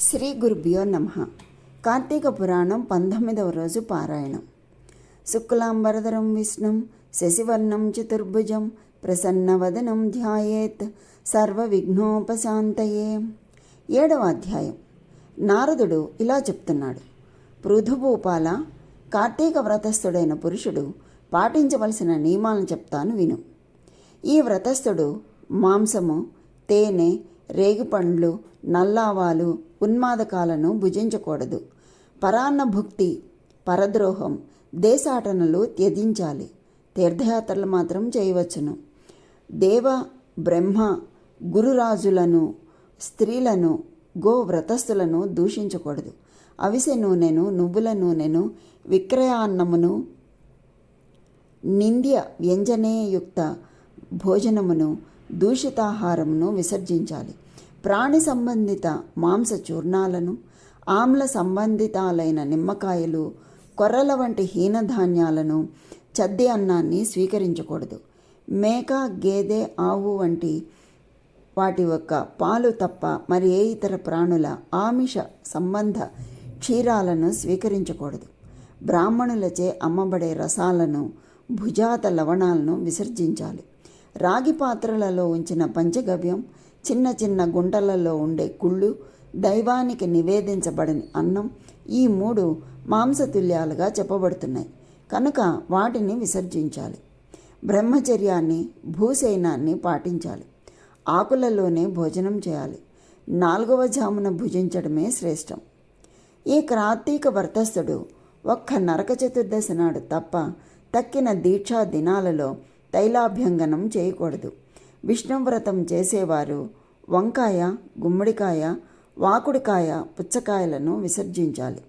శ్రీ గురుభ్యో నమ. కార్తీక పురాణం పంతొమ్మిదవ రోజు పారాయణం. శుక్లాంబరధరం విష్ణుం శశివర్ణం చతుర్భుజం ప్రసన్నవదనం ధ్యాయేత్ సర్వ విఘ్నోపశాంతయే ఏడవ అధ్యాయం. నారదుడు ఇలా చెప్తున్నాడు. పృథుభూపాల కార్తీక వ్రతస్థుడైన పురుషుడు పాటించవలసిన నియమాలను చెప్తాను విను. ఈ వ్రతస్థుడు మాంసము తేనె రేగిపండ్లు నల్లావాలు ఉన్మాదకాలను భుజించకూడదు. పరాన్న భుక్తి పరద్రోహం దేశాటనలు త్యజించాలి. తీర్థయాత్రలు మాత్రం చేయవచ్చును. దేవ బ్రహ్మ గురురాజులను స్త్రీలను గో వ్రతస్థులను దూషించకూడదు. అవిసె నూనెను నువ్వుల నూనెను విక్రయాన్నమును నింద్య వ్యంజనేయుక్త భోజనమును దూషితాహారమును విసర్జించాలి. ప్రాణి సంబంధిత మాంస చూర్ణాలను ఆమ్ల సంబంధితాలైన నిమ్మకాయలు కొర్రల వంటి హీనధాన్యాలను చద్ది అన్నాన్ని స్వీకరించకూడదు. మేక గేదె ఆవు వంటి వాటి యొక్క పాలు తప్ప మరి ఏ ఇతర ప్రాణుల ఆమిష సంబంధ క్షీరాలను స్వీకరించకూడదు. బ్రాహ్మణులచే అమ్మబడే రసాలను భుజాత లవణాలను విసర్జించాలి. రాగి పాత్రలలో ఉంచిన పంచగవ్యం చిన్న చిన్న గుంటలలో ఉండే కుళ్ళు దైవానికి నివేదించబడని అన్నం ఈ మూడు మాంసతుల్యాలుగా చెప్పబడుతున్నాయి. కనుక వాటిని విసర్జించాలి. బ్రహ్మచర్యాన్ని భూసైనాన్ని పాటించాలి. ఆకులలోనే భోజనం చేయాలి. నాలుగవ జామున భుజించడమే శ్రేష్టం. ఈ కార్తీక వర్తస్థుడు ఒక్క నరక చతుర్దశి నాడు తప్ప తక్కిన దీక్షా దినాలలో తైలాభ్యంగనం చేయకూడదు. విష్ణువ్రతం చేసేవారు వంకాయ గుమ్మడికాయ వాకుడికాయ పుచ్చకాయలను విసర్జించాలి.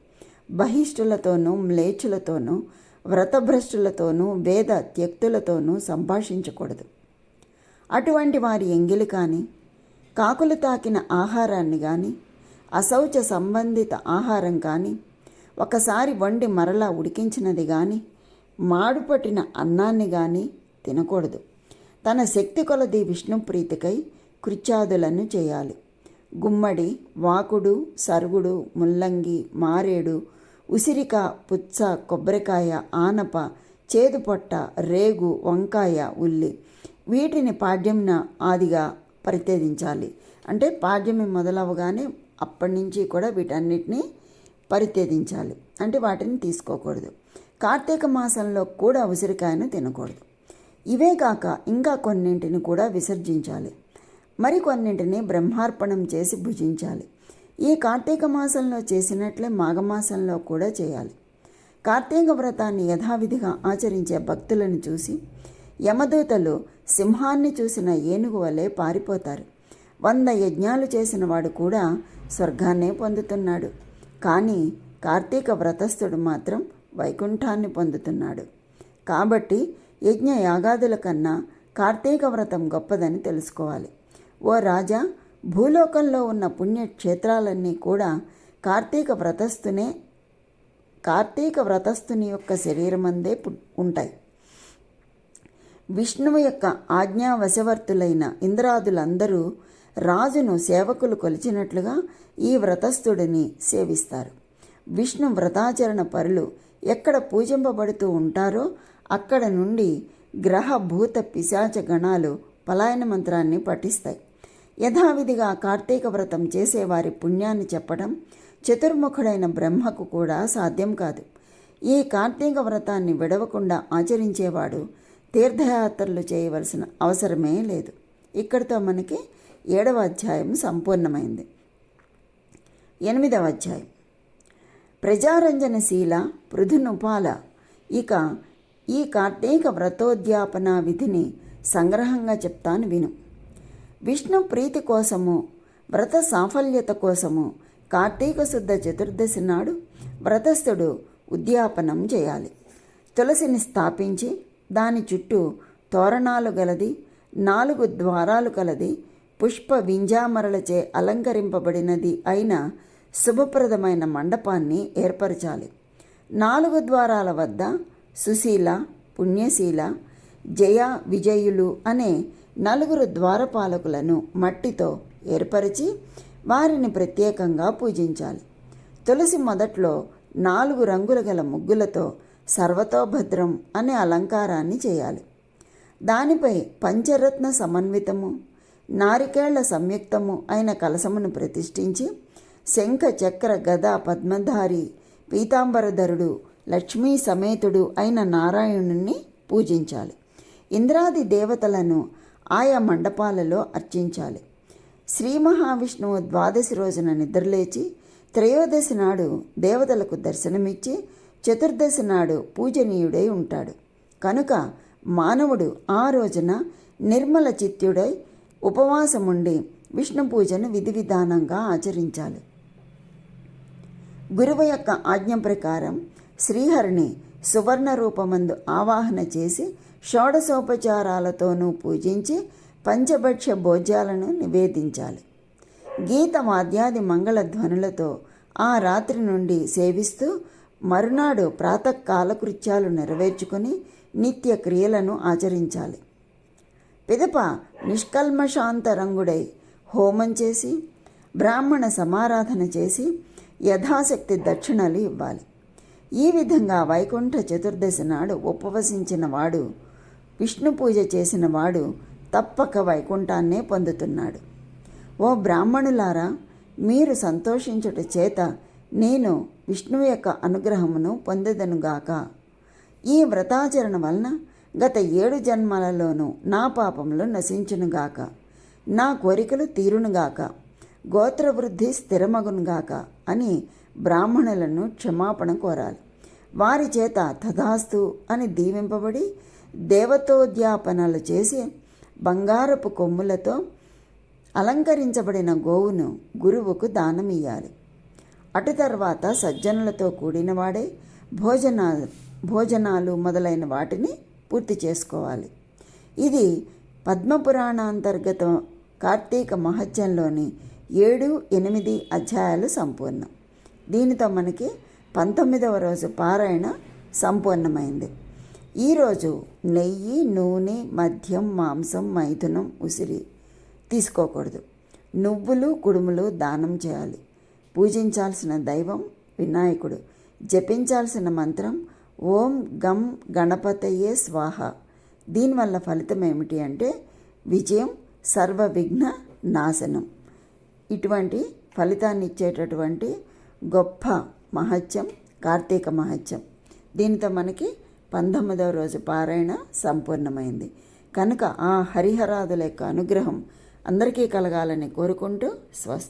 బహిష్ఠులతోనూ మ్లేచ్చులతోనూ వ్రతభ్రష్టులతోనూ వేద త్యక్తులతోనూ సంభాషించకూడదు. అటువంటి వారి ఎంగిలి కానీ కాకులు తాకిన ఆహారాన్ని కానీ అశౌచ సంబంధిత ఆహారం కానీ ఒకసారి వండి మరలా ఉడికించినది కానీ మాడుపట్టిన అన్నాన్ని కానీ తినకూడదు. తన శక్తి కొలది విష్ణు ప్రీతికై కృత్యాదులను చేయాలి. గుమ్మడి వాకుడు సరుగుడు ముల్లంగి మారేడు ఉసిరిక పుచ్చ కొబ్బరికాయ ఆనప చేదుపొట్ట రేగు వంకాయ ఉల్లి వీటిని పాడ్యంన ఆదిగా పరిత్యజించాలి. అంటే పాడ్యమి మొదలవగానే అప్పటి నుంచి కూడా వీటన్నిటిని పరిత్యజించాలి. అంటే వాటిని తీసుకోకూడదు. కార్తీక మాసంలో కూడా ఉసిరికాయను తినకూడదు. ఇవే కాక ఇంకా కొన్నింటిని కూడా విసర్జించాలి. మరికొన్నింటిని బ్రహ్మార్పణం చేసి భుజించాలి. ఈ కార్తీక మాసంలో చేసినట్లే మాఘమాసంలో కూడా చేయాలి. కార్తీక వ్రతాన్ని యథావిధిగా ఆచరించే భక్తులను చూసి యమదూతలు సింహాన్ని చూసిన ఏనుగు వలె పారిపోతారు. వంద యజ్ఞాలు చేసిన వాడు కూడా స్వర్గాన్నే పొందుతున్నాడు. కానీ కార్తీక వ్రతస్థుడు మాత్రం వైకుంఠాన్ని పొందుతున్నాడు. కాబట్టి యజ్ఞ యాగాదుల కన్నా కార్తీక వ్రతం గొప్పదని తెలుసుకోవాలి. ఓ రాజా భూలోకంలో ఉన్న పుణ్యక్షేత్రాలన్నీ కూడా కార్తీక వ్రతస్థునే కార్తీక వ్రతస్థుని యొక్క శరీరమందే ఉంటాయి. విష్ణువు యొక్క ఆజ్ఞావశవర్తులైన ఇంద్రాదులందరూ రాజును సేవకులు కొలిచినట్లుగా ఈ వ్రతస్థుడిని సేవిస్తారు. విష్ణు వ్రతాచరణ పరులు ఎక్కడ పూజింపబడుతూ ఉంటారో అక్కడ నుండి గ్రహ భూత పిశాచ గణాలు పలాయన మంత్రాన్ని పఠిస్తాయి. యథావిధిగా కార్తీక వ్రతం చేసేవారి పుణ్యాన్ని చెప్పడం చతుర్ముఖుడైన బ్రహ్మకు కూడా సాధ్యం కాదు. ఈ కార్తీక వ్రతాన్ని విడవకుండా ఆచరించేవాడు తీర్థయాత్రలు చేయవలసిన అవసరమే లేదు. ఇక్కడితో మనకి ఏడవ అధ్యాయం సంపూర్ణమైంది. ఎనిమిదవ అధ్యాయం. ప్రజారంజనశీల పృథునుపాల ఇక ఈ కార్తీక వ్రతోద్యాపన విధిని సంగ్రహంగా చెప్తాను విను. విష్ణు ప్రీతి కోసము వ్రత సాఫల్యత కోసము కార్తీక శుద్ధ చతుర్దశి నాడు వ్రతస్థుడు ఉద్యాపనం చేయాలి. తులసిని స్థాపించి దాని చుట్టూ తోరణాలు గలది నాలుగు ద్వారాలు కలది పుష్ప వింజామరలచే అలంకరింపబడినది అయిన శుభప్రదమైన మండపాన్ని ఏర్పరచాలి. నాలుగు ద్వారాల వద్ద సుశీల పుణ్యశీల జయ విజయులు అనే నలుగురు ద్వారపాలకులను మట్టితో ఏర్పరిచి వారిని ప్రత్యేకంగా పూజించాలి. తులసి మొదట్లో నాలుగు రంగుల గల ముగ్గులతో సర్వతోభద్రం అనే అలంకారాన్ని చేయాలి. దానిపై పంచరత్న సమన్వితము నారికేళ్ళ సంయుక్తము అయిన కలసమును ప్రతిష్ఠించి శంఖ చక్ర గద పద్మధారి పీతాంబరధరుడు లక్ష్మీ సమేతుడు అయిన నారాయణుణ్ణి పూజించాలి. ఇంద్రాది దేవతలను ఆయా మండపాలలో అర్చించాలి. శ్రీ మహావిష్ణువు ద్వాదశి రోజున నిద్రలేచి త్రయోదశి నాడు దేవతలకు దర్శనమిచ్చి చతుర్దశి నాడు పూజనీయుడై ఉంటాడు. కనుక మానవుడు ఆ రోజున నిర్మల చిత్తుడై ఉపవాసముండి విష్ణు పూజను విధి విధానంగా ఆచరించాలి. గురువు యొక్క ఆజ్ఞ ప్రకారం శ్రీహరిని సువర్ణ రూపమందు ఆవాహన చేసి షోడశోపచారాలతోనూ పూజించి పంచభక్ష్య భోజ్యాలను నివేదించాలి. గీత వాద్యాది మంగళ ధ్వనులతో ఆ రాత్రి నుండి సేవిస్తూ మరునాడు ప్రాతకాల కృత్యాలు నెరవేర్చుకొని నిత్య క్రియలను ఆచరించాలి. పిదప నిష్కల్మశాంతరంగుడై హోమం చేసి బ్రాహ్మణ సమారాధన చేసి యథాశక్తి దక్షిణలు ఇవ్వాలి. ఈ విధంగా వైకుంఠ చతుర్దశి నాడు ఉపవసించిన వాడు విష్ణు పూజ చేసిన వాడు తప్పక వైకుంఠాన్నే పొందుతున్నాడు. ఓ బ్రాహ్మణులారా మీరు సంతోషించుట చేత నేను విష్ణువు యొక్క అనుగ్రహమును పొందదనుగాక ఈ వ్రతాచరణ వలన గత ఏడు జన్మలలోనూ నా పాపములు నశించునుగాక నా కోరికలు తీరునుగాక గోత్రవృద్ధి స్థిరమగునుగాక అని బ్రాహ్మణులను క్షమాపణ కోరాలి. వారి చేత తథాస్తు అని దీవింపబడి దేవతోద్యాపనలు చేసి బంగారపు కొమ్ములతో అలంకరించబడిన గోవును గురువుకు దానమియ్యాలి. అటు తర్వాత సజ్జనులతో కూడినవాడే భోజన భోజనాలు మొదలైన వాటిని పూర్తి చేసుకోవాలి. ఇది పద్మపురాణాంతర్గత కార్తీక మహత్యంలోని ఏడు ఎనిమిది అధ్యాయాలు సంపూర్ణం. దీనితో మనకి పంతొమ్మిదవ రోజు పారాయణ సంపూర్ణమైంది. ఈరోజు నెయ్యి నూనె మద్యం మాంసం మైథునం ఉసిరి తీసుకోకూడదు. నువ్వులు కుడుములు దానం చేయాలి. పూజించాల్సిన దైవం వినాయకుడు. జపించాల్సిన మంత్రం ఓం గం గణపతయే స్వాహ. దీనివల్ల ఫలితం ఏమిటి అంటే విజయం సర్వ విఘ్న నాశనం. ఇటువంటి ఫలితాన్ని ఇచ్చేటటువంటి గొప్ప మహత్యం కార్తీక మహత్యం. దీంతో మనకి పంతొమ్మిదవ రోజు పారాయణ సంపూర్ణమైంది. కనుక ఆ హరిహరాదుల యొక్క అనుగ్రహం అందరికీ కలగాలని కోరుకుంటూ స్వస్తి